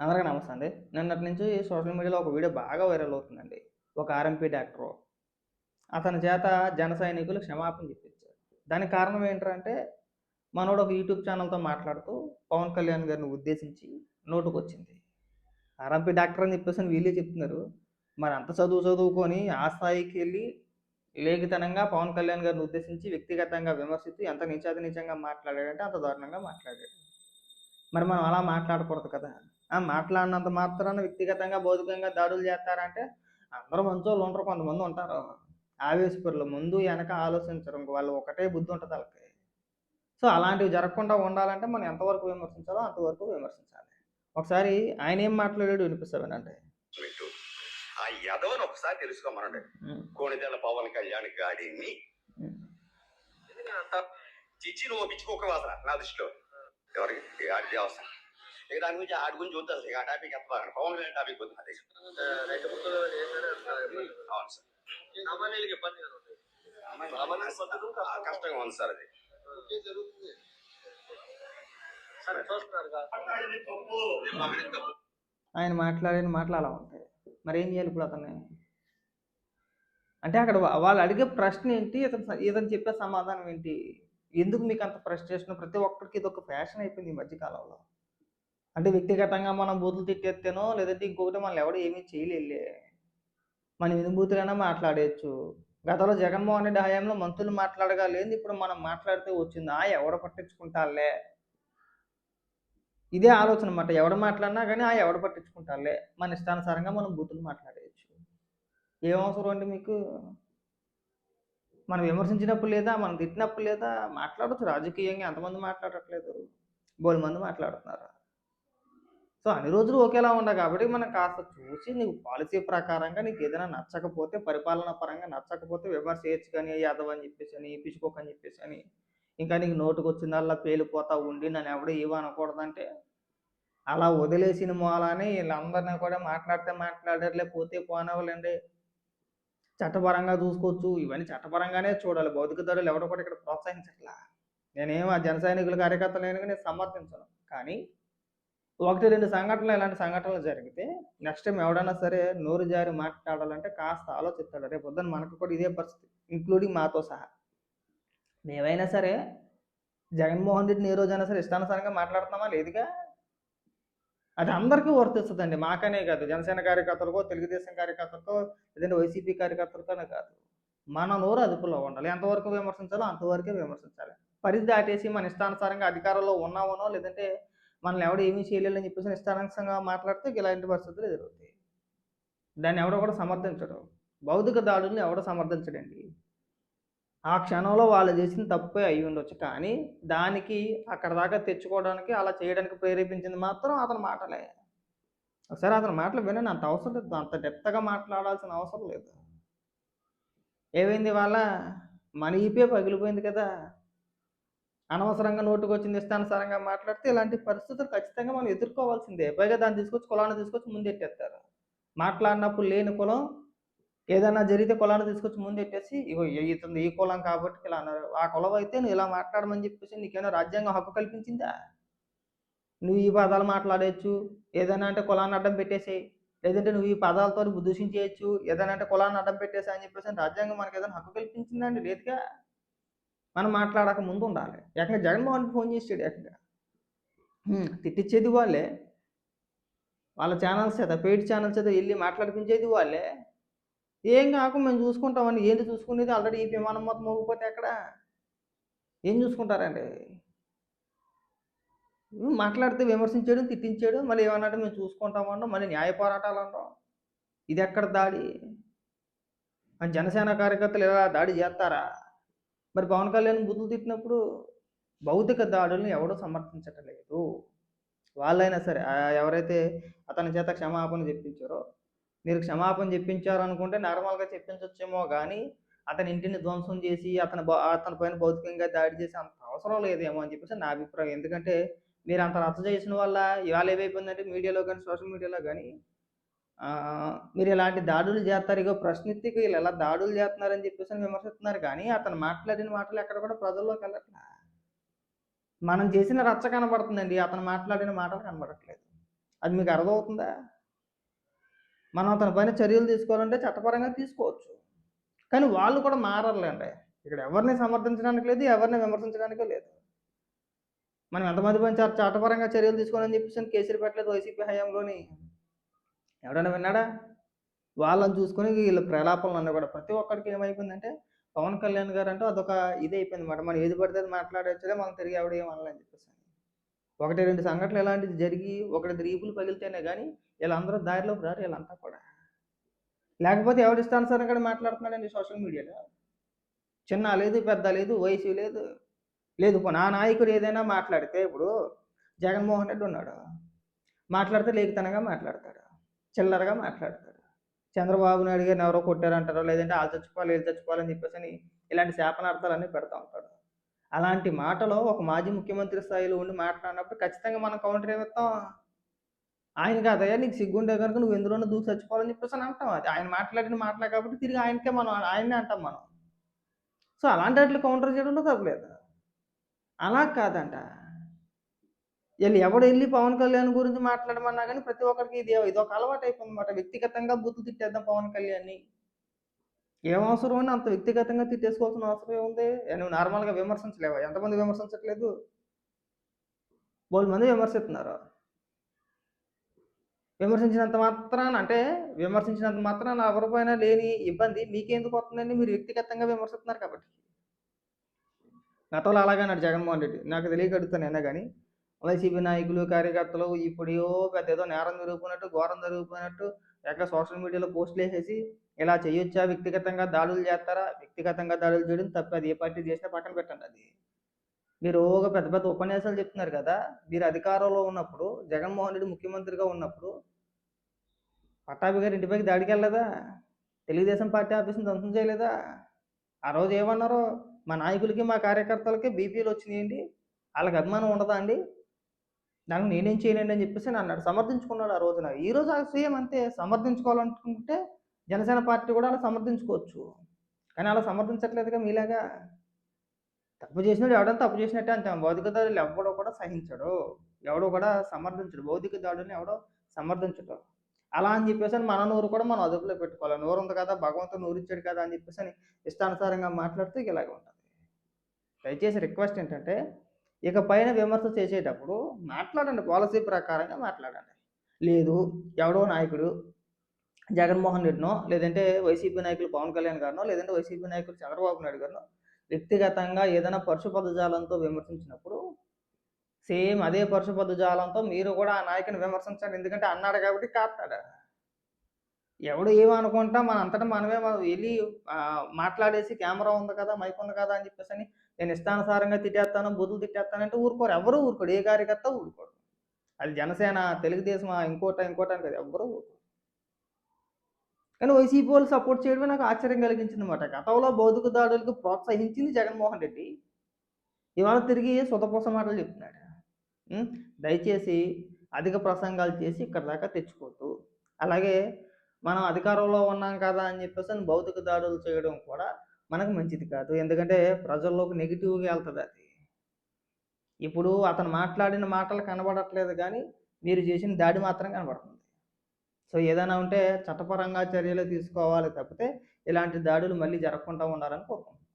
అందరికీ నమస్తే అండి. నిన్నటి నుంచి సోషల్ మీడియాలో ఒక వీడియో బాగా వైరల్ అవుతుందండి. ఒక ఆర్ఎంపీ డాక్టరు అతని చేత జన సైనికులు క్షమాపణ చెప్పించారు దానికి కారణం ఏంటంటే మనోడు ఒక యూట్యూబ్ ఛానల్తో మాట్లాడుతూ పవన్ కళ్యాణ్ గారిని ఉద్దేశించి నోటుకు వచ్చింది ఆర్ఎంపీ డాక్టర్ అని చెప్పేసి అని వీళ్ళే చెప్తున్నారు. మరి అంత చదువు చదువుకొని ఆ స్థాయికి వెళ్ళి లేఖితనంగా పవన్ కళ్యాణ్ గారిని ఉద్దేశించి వ్యక్తిగతంగా విమర్శిస్తూ ఎంత నీచాతి నీచంగా మాట్లాడాడంటే అంత దారుణంగా మాట్లాడాడు. మరి మనం అలా మాట్లాడకూడదు కదా. మాట్లాడినంత మాత్రాన వ్యక్తిగతంగా భౌతికంగా దాడులు చేస్తారంటే అందరూ మంచోళ్ళు ఉంటారు కొంతమంది ఉంటారు. ఆవేశపరులు ముందు వెనక ఆలోచించరు ఇంక వాళ్ళు ఒకటే బుద్ధి ఉంటుంది వాళ్ళకి. సో అలాంటివి జరగకుండా ఉండాలంటే మనం ఎంతవరకు విమర్శించాలో అంతవరకు విమర్శించాలి. ఒకసారి ఆయన ఏం మాట్లాడాడు వినిపిస్తామేనంటే వింటూ. ఆ యదవని ఒకసారి తెలుసుకోమనండి. కోణిదెల పవన్ కళ్యాణ్ గాడిని. చిచ్చి నువ్వు పిచ్చుకోక వాసన నా దృష్టిలో. ఎవరికి? అవసరం. ఇక దాని గురించి ఆడి గురించి వద్దు ఇక ఆ టాపిక్ ఎంత బాగా పవన్ కళ్యాణ్ టాపిక్ వద్దు అదే అవును సార్ సామాన్యులకి ఇబ్బంది కష్టంగా ఉంది సార్ అది ఆయన మాట్లాడిన మాటలు అలా ఉంటాయి మరి ఏం చేయాలి ఇప్పుడు అతన్ని అంటే అక్కడ వాళ్ళు అడిగే ప్రశ్న ఏంటి ఇతను ఇతను చెప్పే సమాధానం ఏంటి ఎందుకు మీకు అంత ఫ్రస్ట్రేషన్ ప్రతి ఒక్కరికి ఇది ఒక ఫ్యాషన్ అయిపోయింది ఈ మధ్యకాలంలో అంటే వ్యక్తిగతంగా మనం బూతులు తిట్టేస్తేనో లేదంటే ఇంకొకటి మనం ఎవడో ఏమీ చేయలేలే మనం వినుభూతులైనా మాట్లాడేయచ్చు. గతంలో జగన్మోహన్ రెడ్డి హయాంలో మంత్రులు మాట్లాడగా లేదు ఇప్పుడు మనం మాట్లాడితే వచ్చింది? ఆ ఎవడ పట్టించుకుంటారులే. ఇదే ఆలోచన అన్నమాట. ఎవడు మాట్లాడినా కానీ ఆ ఎవడు పట్టించుకుంటారులే. మన ఇష్టానుసారంగా మనం బూతులు మాట్లాడేయచ్చు. ఏం అవసరం అండి మీకు? మనం విమర్శించినప్పుడు లేదా మనం తిట్టినప్పుడు లేదా మాట్లాడచ్చు. రాజకీయంగా ఎంతమంది మాట్లాడట్లేదు? బోలు మంది మాట్లాడుతున్నారు? సో అన్ని రోజులు ఒకేలా ఉండవు కాబట్టి మనం కాస్త చూసి నీకు పాలసీ ప్రకారంగా నీకు ఏదైనా నచ్చకపోతే పరిపాలన పరంగా నచ్చకపోతే విమర్శ చేయొచ్చు కానీ యాదవ్ అని చెప్పేసి అని ఇప్పించుకోకని చెప్పేసి అని ఇంకా నీకు నోటుకు వచ్చిందల్లా పేలిపోతా ఉండి నన్ను ఎవడో ఇవ్వనకూడదంటే అలా వదిలేసిన మూలానే వీళ్ళందరినీ కూడా మాట్లాడితే మాట్లాడర్లే పోతే పోనవ్వలేండి. చట్టపరంగా చూసుకోవచ్చు ఇవన్నీ చట్టపరంగానే చూడాలి. భౌతిక ధరలు ఎవడో కూడా ఇక్కడ ప్రోత్సహించట్లా. నేనేం ఆ జన సైనికుల కార్యకర్తలు నేను సమర్థించను. కానీ ఒకటి రెండు సంఘటనలు ఇలాంటి సంఘటనలు జరిగితే నెక్స్ట్ టైం ఎవడైనా సరే నోరు జారి మాట్లాడాలంటే కాస్త ఆలోచిస్తాడు. రేపు పొద్దున్న మనకు కూడా ఇదే పరిస్థితి ఇంక్లూడింగ్ మాతో సహా. మేమైనా సరే జగన్మోహన్ రెడ్డిని ఏ రోజైనా సరే ఇష్టానుసారంగా మాట్లాడుతున్నామా లేదుగా? అది అందరికీ వర్తిస్తుందండి. మాకనే కాదు. జనసేన కార్యకర్తలకో తెలుగుదేశం కార్యకర్తలకో లేదంటే వైసీపీ కార్యకర్తలతోనే కాదు. మన నోరు అదుపులో ఉండాలి. ఎంతవరకు విమర్శించాలో అంతవరకే విమర్శించాలి. పరిధి దాటేసి మన ఇష్టానుసారంగా అధికారంలో ఉన్నామనో లేదంటే మనల్ని ఎవడు ఏమీ చేయలేదని చెప్పేసి ఇష్టానుసారంగా మాట్లాడితే ఇలాంటి పరిస్థితులు ఎదురవుతాయి. దాన్ని ఎవడో కూడా సమర్థించడు. భౌతిక దాడుల్ని ఎవడో సమర్థించడండి. ఆ క్షణంలో వాళ్ళు చేసిన తప్పే అయి ఉండొచ్చు. కానీ దానికి అక్కడ దాకా తెచ్చుకోవడానికి అలా చేయడానికి ప్రేరేపించింది మాత్రం అతని మాటలే. ఒకసారి అతని మాటలు వినండి. అంత అవసరం లేదు. అంత డెప్త్గా మాట్లాడాల్సిన అవసరం లేదు. ఏమైంది వాళ్ళ మన ఈపే పగిలిపోయింది కదా. అనవసరంగా నోటుకు వచ్చింది ఇష్టానుసారంగా మాట్లాడితే ఇలాంటి పరిస్థితులు ఖచ్చితంగా మనం ఎదుర్కోవాల్సిందే. పైగా దాన్ని తీసుకొచ్చి కులాన్ని తీసుకొచ్చి ముందెట్టేస్తారు. మాట్లాడినప్పుడు లేని కులం ఏదైనా జరిగితే కులాన్ని తీసుకొచ్చి ముందెట్టేసి ఇగో ఇతను ఈ కులం కాబట్టి ఇలా అన్నారు. ఆ కులం అయితే నువ్వు ఇలా మాట్లాడమని చెప్పేసి నీకేమైనా రాజ్యాంగం హక్కు కల్పించిందా? నువ్వు ఈ పదాలు మాట్లాడేయచ్చు ఏదైనా అంటే కులాన్ని అడ్డం పెట్టేసేయి లేదంటే నువ్వు ఈ పదాలతో దూషించేయచ్చు ఏదైనా అంటే కులాన్ని అడ్డం పెట్టేసా అని చెప్పేసి రాజ్యాంగం మనకి ఏదైనా హక్కు కల్పించిందండి లేదుగా. మనం మాట్లాడక ముందు ఉండాలి. ఏకంగా జగన్మోహన్ ఫోన్ చేసాడు ఏకంగా తిట్టించేది వాళ్ళే. వాళ్ళ ఛానల్స్ చేత పెయిడ్ ఛానల్స్ చేత వెళ్ళి మాట్లాడిపించేది వాళ్ళే. ఏం కాక మేము చూసుకుంటామని ఏంటి చూసుకునేది? ఆల్రెడీ ఈ విమానం మొత్తం మోగిపోతే ఎక్కడ? ఏం చూసుకుంటారండి? మాట్లాడితే విమర్శించాడు తిట్టించాడు. మళ్ళీ ఏమన్నాడు? మేము చూసుకుంటామన్నాం మళ్ళీ న్యాయ పోరాటాలు అన్నాం. ఇది ఎక్కడ దాడి? మన జనసేన కార్యకర్తలు ఇలా దాడి చేస్తారా? మరి పవన్ కళ్యాణ్ బుద్ధులు తిట్టినప్పుడు భౌతిక దాడులను ఎవడో సమర్థించటలేదు. వాళ్ళైనా సరే ఎవరైతే అతని చేత క్షమాపణ చెప్పించారో మీరు క్షమాపణ చెప్పించారు అనుకుంటే నార్మల్గా చెప్పించవచ్చేమో కానీ అతని ఇంటిని ధ్వంసం చేసి అతని అతని పైన భౌతికంగా దాడి చేసి అంత అవసరం లేదేమో అని చెప్పేసి నా అభిప్రాయం. ఎందుకంటే మీరు అంత రచ్చ చేసిన వల్ల ఇవాళ ఏమైపోయిందంటే మీడియాలో కానీ సోషల్ మీడియాలో కానీ మీరు ఇలాంటి దాడులు చేస్తారు ఇగో ప్రశ్నిత్తికి వీళ్ళు ఎలా దాడులు చేస్తున్నారని చెప్పేసి అని విమర్శిస్తున్నారు. కానీ అతను మాట్లాడిన మాటలు ఎక్కడ కూడా ప్రజల్లోకి వెళ్ళట్లా మనం చేసిన రచ్చ కనబడుతుందండి. అతను మాట్లాడిన మాటలు కనబడట్లేదు. అది మీకు అర్థమవుతుందా? మనం అతని పైన చర్యలు తీసుకోవాలంటే చట్టపరంగా తీసుకోవచ్చు. కానీ వాళ్ళు కూడా మారర్లేండి. ఇక్కడ ఎవరిని సమర్థించడానికి లేదు ఎవరిని విమర్శించడానికి లేదు. మనం ఎంతమంది పని చట్టపరంగా చర్యలు తీసుకోవాలని చెప్పేసి కేసీఆర్ పెట్టలేదు వైసీపీ హయాంలోని. ఎవడైనా విన్నాడా? వాళ్ళని చూసుకొని వీళ్ళ ప్రలాపనలు అన్న కూడా ప్రతి ఒక్కరికి ఏమైపోయిందంటే పవన్ కళ్యాణ్ గారు అంటే అదొక ఇది అయిపోయింది అనమాట మనం ఏది పడితే అది మాట్లాడచ్చలే మనం తిరిగి ఎవడు ఏమనాలని చెప్పేసి ఒకటి రెండు సంఘటనలు ఇలాంటిది జరిగి ఒకటి రీపులు పగిలితేనే కానీ వీళ్ళందరూ దారిలో రారు వీళ్ళంతా కూడా. లేకపోతే ఎవడు ఇష్టానుసారంగా మాట్లాడుతున్నాడండి సోషల్ మీడియాలో? చిన్న లేదు పెద్ద లేదు వయసు లేదు. లేదు నా నాయకుడు ఏదైనా మాట్లాడితే ఇప్పుడు జగన్మోహన్ రెడ్డి ఉన్నాడు. మాట్లాడితే లేఖతనంగా మాట్లాడతాడు. చిల్లరగా మాట్లాడతాడు. చంద్రబాబు నాయుడు గారిని ఎవరో కొట్టారంటారో లేదంటే వాళ్ళు చచ్చిపోవాలి వీళ్ళు చచ్చిపోవాలని చెప్పేసి అని ఇలాంటి శాపనార్థాలన్నీ పెడతా ఉంటాడు. అలాంటి మాటలో ఒక మాజీ ముఖ్యమంత్రి స్థాయిలో ఉండి మాట్లాడినప్పుడు ఖచ్చితంగా మనం కౌంటర్ ఏమిస్తాం? ఆయన కాదయ్యా నీకు సిగ్గుండే కనుక నువ్వు ఎందులోనూ దూకి చచ్చిపోవాలని చెప్పేసి అని అంటాం అది. ఆయన మాట్లాడిన మాటలే కాబట్టి తిరిగి ఆయనకే మనం ఆయన్నే అంటాం మనం. సో అలాంటి వాటిని కౌంటర్ చేయడంలో తప్పలేదు. అలా కాదంట. వీళ్ళు ఎవడు వెళ్ళి పవన్ కళ్యాణ్ గురించి మాట్లాడమన్నా కానీ ప్రతి ఒక్కరికి ఇది ఇది ఒక అలవాటు అయిపోయింది అనమాట వ్యక్తిగతంగా బూతులు తిట్టేద్దాం పవన్ కళ్యాణ్ని. ఏం అవసరం అని అంత వ్యక్తిగతంగా తిట్టేసుకోవాల్సిన అవసరం ఏముంది? నువ్వు నార్మల్గా విమర్శించలేవా? ఎంతమంది విమర్శించట్లేదు? బోల్ మంది విమర్శిస్తున్నారు. విమర్శించినంత మాత్రాన అంటే విమర్శించినంత మాత్రాన ఎవరిపైన లేని ఇబ్బంది మీకెందుకు వస్తుందండి? మీరు వ్యక్తిగతంగా విమర్శిస్తున్నారు కాబట్టి. గతంలో అలాగే అన్నాడు జగన్మోహన్ రెడ్డి. నాకు తెలియక అడుగుతాను కానీ. వైసీపీ నాయకులు కార్యకర్తలు ఇప్పుడు పెద్ద ఏదో నేరం జరిగిపోయినట్టు ఘోరం జరిగిపోయినట్టు ఎక్కడ సోషల్ మీడియాలో పోస్టులు వేసేసి ఇలా చేయొచ్చా? వ్యక్తిగతంగా దాడులు చేస్తారా? వ్యక్తిగతంగా దాడులు చేయడం తప్ప. అది ఏ పార్టీ చేసినా పక్కన పెట్టండి అది. మీరు ఒక పెద్ద పెద్ద ఉపన్యాసాలు చెప్తున్నారు కదా? మీరు అధికారంలో ఉన్నప్పుడు జగన్మోహన్ రెడ్డి ముఖ్యమంత్రిగా ఉన్నప్పుడు పట్టాభి గారి ఇంటిపైకి దాడికి వెళ్ళలేదా? తెలుగుదేశం పార్టీ ఆఫీస్ని ధ్వంసం చేయలేదా? ఆ రోజు ఏమన్నారో? మా నాయకులకి మా కార్యకర్తలకి బీపీలు వచ్చినాయండి. వాళ్ళకి అభిమానం ఉండదా అండి? నన్ను నేనేం చేయలేను అని చెప్పేసి అని అన్నాడు సమర్థించుకున్నాడు ఆ రోజున. ఈ రోజు ఆ సీఎం అంతే సమర్థించుకోవాలనుకుంటే జనసేన పార్టీ కూడా అలా సమర్థించుకోవచ్చు. కానీ అలా సమర్థించట్లేదుగా మీలాగా. తప్పు చేసినాడు ఎవడన్నా తప్పు చేసినట్టే అంతే భౌతిక దాడులు ఎవడో కూడా సహించడు. ఎవడో కూడా సమర్థించడు. భౌతిక దాడుని ఎవడో సమర్థించడు. అలా అని చెప్పేసి అని మన నోరు కూడా మనం అదుపులో పెట్టుకోవాలి. నోరు ఉంది కదా భగవంతుడు నోరు ఇచ్చాడు కదా అని చెప్పేసి అని ఇష్టానుసారంగా మాట్లాడితే ఇలాగే ఉంటుంది. దయచేసి రిక్వెస్ట్ ఏంటంటే ఇక పైన విమర్శ చేసేటప్పుడు మాట్లాడండి పాలసీ ప్రకారంగా మాట్లాడండి. లేదు ఎవడో నాయకుడు జగన్మోహన్ రెడ్డినో లేదంటే వైసీపీ నాయకులు పవన్ కళ్యాణ్ గారినో లేదంటే వైసీపీ నాయకులు చంద్రబాబు నాయుడు గారినో వ్యక్తిగతంగా ఏదైనా పరుష పదజాలంతో విమర్శించినప్పుడు సేమ్ అదే పరుష పదజాలంతో మీరు కూడా ఆ నాయకుని విమర్శించండి. ఎందుకంటే అన్నాడు కాబట్టి కాస్తాడు ఎవడు ఏమనుకుంటా మన అంతటా మనమే మనం వెళ్ళి మాట్లాడేసి కెమెరా ఉంది కదా మైక్ ఉంది కదా అని చెప్పేసి అని నేను ఇష్టానుసారంగా తిట్టేస్తాను బుద్ధులు తిట్టేస్తానంటే ఊరుకోరు. ఎవరు ఊరుకోడు ఏ కార్యకర్త ఊరుకోడు. అది జనసేన తెలుగుదేశం ఇంకోట ఇంకోట అని కదా. ఎవరు ఊరుకోరు. కానీ వైసీపీ వాళ్ళు సపోర్ట్ చేయడమే నాకు ఆశ్చర్యం కలిగించింది అనమాట గతంలో భౌతిక దాడులకు ప్రోత్సహించింది జగన్మోహన్ రెడ్డి. ఇవాళ తిరిగి సుతపోస మాటలు చెప్తున్నాడు. దయచేసి అధిక ప్రసంగాలు చేసి ఇక్కడ దాకా తెచ్చుకోవద్దు. అలాగే మనం అధికారంలో ఉన్నాం కదా అని చెప్పేసి అని భౌతిక దాడులు చేయడం కూడా మనకు మంచిది కాదు. ఎందుకంటే ప్రజల్లోకి నెగిటివ్గా వెళ్తుంది అది. ఇప్పుడు అతను మాట్లాడిన మాటలు కనబడట్లేదు కానీ మీరు చేసిన దాడి మాత్రం కనబడుతుంది. సో ఏదైనా ఉంటే చట్టపరంగా చర్యలు తీసుకోవాలి తప్పితే ఇలాంటి దాడులు మళ్ళీ జరగకుండా ఉండాలని కోరుకుంటున్నాను.